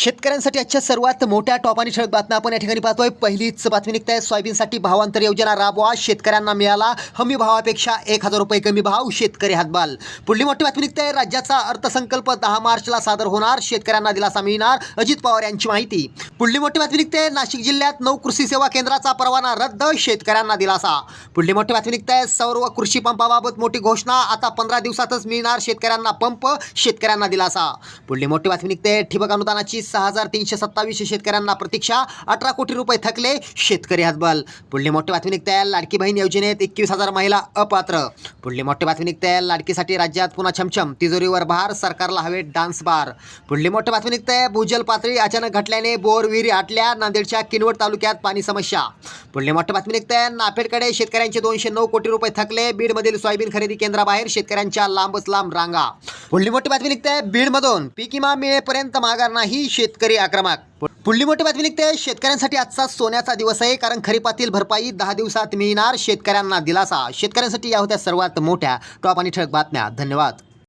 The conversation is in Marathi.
शेतकऱ्यांसाठी आजच्या सर्वात मोठ्या टॉप आणि ठळक बातम्या आपण या ठिकाणी पाहतोय. पहिलीच बातमी निघत. आहे सोयाबीनसाठी भावांतर योजना राबवा. शेतकऱ्यांना मिळाला हमी भावापेक्षा एक हजार रुपये कमी भाव. शेतकरी हातबाल. पुढली मोठी बातमी निघत. आहे राज्याचा अर्थसंकल्प दहा मार्चला सादर होणार. शेतकऱ्यांना दिलासा मिळणार. अजित पवार यांची माहिती. पुढली मोठी बातमी निघते. नाशिक जिल्ह्यात नऊ कृषी सेवा केंद्राचा परवाना रद्द. शेतकऱ्यांना दिलासा. पुढली मोठी बातमी निघत. आहे सौर व कृषी पंपाबाबत मोठी घोषणा. आता पंधरा दिवसातच मिळणार शेतकऱ्यांना पंप. शेतकऱ्यांना दिलासा. पुढली मोठी बातमी निघते. ठिबक अनुदानाची सहा हजार तीनशे सत्तावीस शेतकऱ्यांना प्रतीक्षा. अठरा कोटी रुपये थकले शेतकरी हातबल. पुढली मोठी बातमी निघते लाडकी बहीण योजनेत एकवीस हजार महिला अपात्र. पुढली मोठी बातमी निघते लाडकीसाठी राज्यात पुन्हा छमछम तिजोरीवर भार सरकारला हवे डान्स बार. पुढली मोठी बातमी निघते भूजल पातळी अचानक घटल्याने बोर विहिरी आटल्या नांदेडच्या किनवट तालुक्यात पाणी समस्या. पुढली मोठी बातमी निघते नाफेडकडे शेतकऱ्यांचे दोनशे नऊ कोटी रुपये थकले. बीडमधील सोयाबीन खरेदी केंद्राबाहेर शेतकऱ्यांच्या लांबच लांब रांगा. पुढली मोठी बातमी निघते बीडमधून. पीक विमा मिळेपर्यंत माघार नाही शेतकरी आक्रमक. पुढली मोठी बातमी निघते शेतकऱ्यांसाठी आजचा सोन्याचा दिवस आहे कारण खरीपातील भरपाई दहा दिवसात मिळणार शेतकऱ्यांना दिलासा. शेतकऱ्यांसाठी या होत्या सर्वात मोठ्या टॉप आणि ठळक बातम्या. धन्यवाद.